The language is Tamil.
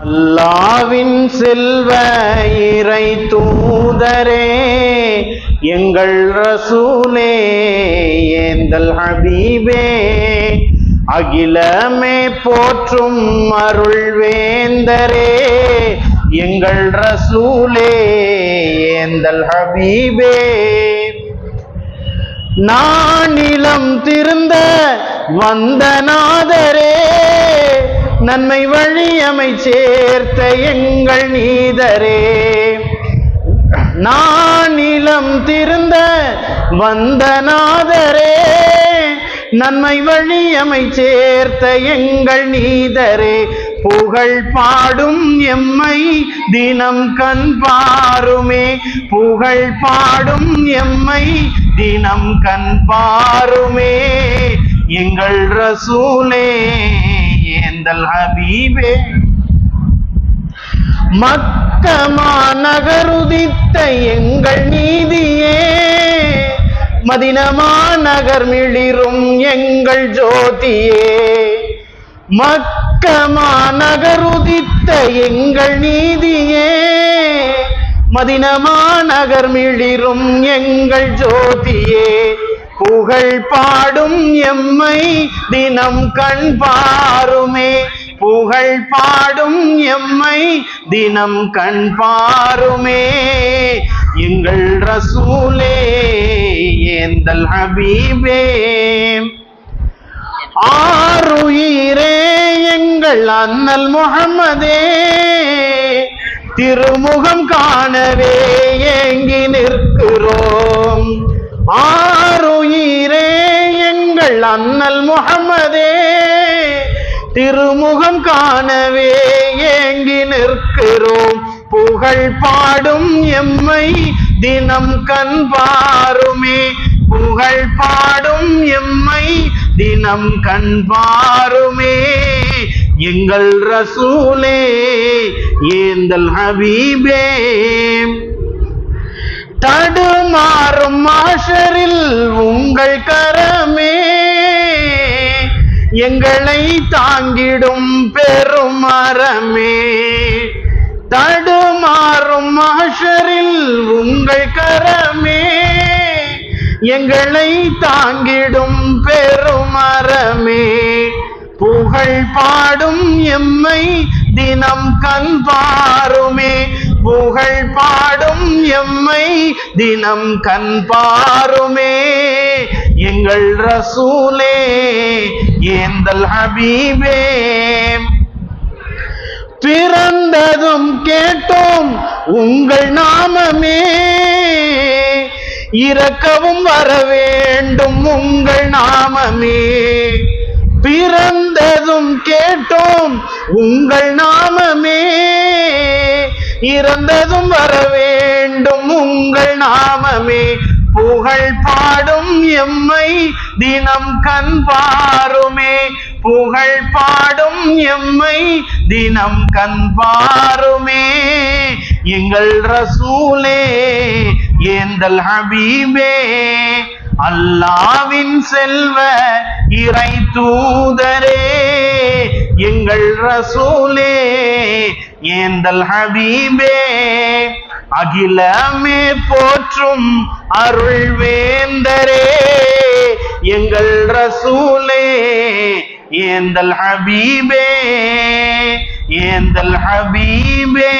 அல்லாவின் செல்வ இறை தூதரே எங்கள் ரசூலே ஏந்தல் ஹபீபே அகிலமே போற்றும் அருள் வேந்தரே எங்கள் ரசூலே ஏந்தல் ஹபீபே. நானிலம் திருந்த வந்தநாதரே நன்மை வழியமை சேர்த்த எங்கள் நீதரே. நானிலம் திருந்த வந்தநாதரே. நன்மை வழியமை சேர்த்த எங்கள் நீதரே. புகழ் பாடும் எம்மை தினம் கண் பாருமே. புகழ் பாடும் எம்மை தினம் கண் பாருமே. எங்கள் ரசூலே. ஏந்தல் ஹபீபே. மக்கமா நகருதித்த எங்கள் நீதியே. மதினமா நகர் மிளிரும் எங்கள் ஜோதியே. மக்கமா நகருதித்த எங்கள் நீதியே. மதினமா நகர் மிளிரும் எங்கள் ஜோதியே. புகழ் பாடும் எம்மை தினம் கண் பாருமே. புகழ் பாடும் எம்மை தினம் கண் பாருமே. எங்கள் ரசூலே ஏந்தல் ஹபீபே. ஆறுயிரே எங்கள் அண்ணல் முகமதே திருமுகம் காணவே ஏங்கி நிற்கிறோம். ஆறுயிரே எங்கள் அண்ணல் முகமதே திருமுகம் காணவே ஏங்கி நிற்கிறோம். புகழ் பாடும் எம்மை தினம் கண் பாருமே. புகழ் பாடும் எம்மை தினம் கண் பாருமே. எங்கள் ரசூலே ஏந்தல் ஹபீபே தடுமாறும் மாஷரில் உங்கள் கரமே. எங்களை தாங்கிடும் பெரும் மரமே தடுமாறும் மாஷரில் உங்கள் கரமே. எங்களை தாங்கிடும் பெருமரமே புகழ் பாடும் எம்மை தினம் கண் பாருமே. புகழ் பாடும் எம்மை தினம் கண் பாருமே. எங்கள் ரசூலே ஏந்தல் ஹபீபே. பிறந்ததும் கேட்டோம் உங்கள் நாமமே. இறக்கவும் வர வேண்டும் உங்கள் நாமமே. பிறந்ததும் கேட்டோம் உங்கள் நாமமே. இறந்ததும் வர வேண்டும் உங்கள் நாமமே. புகழ் பாடும் எம்மை தினம் கண் பாருமே. புகழ் பாடும் எம்மை தினம் கண் பாருமே. எங்கள் ரசூலே ஏந்தல் ஹபீபே. அல்லாவின் செல்வ இறை தூதரே. எங்கள் ரசூலே ஏந்தல் ஹபீபே அகிலமே போற்றும் அருள் வேந்தரே எங்கள் ரசூலே ஏந்தல் ஹபீபே ஏந்தல் ஹபீபே.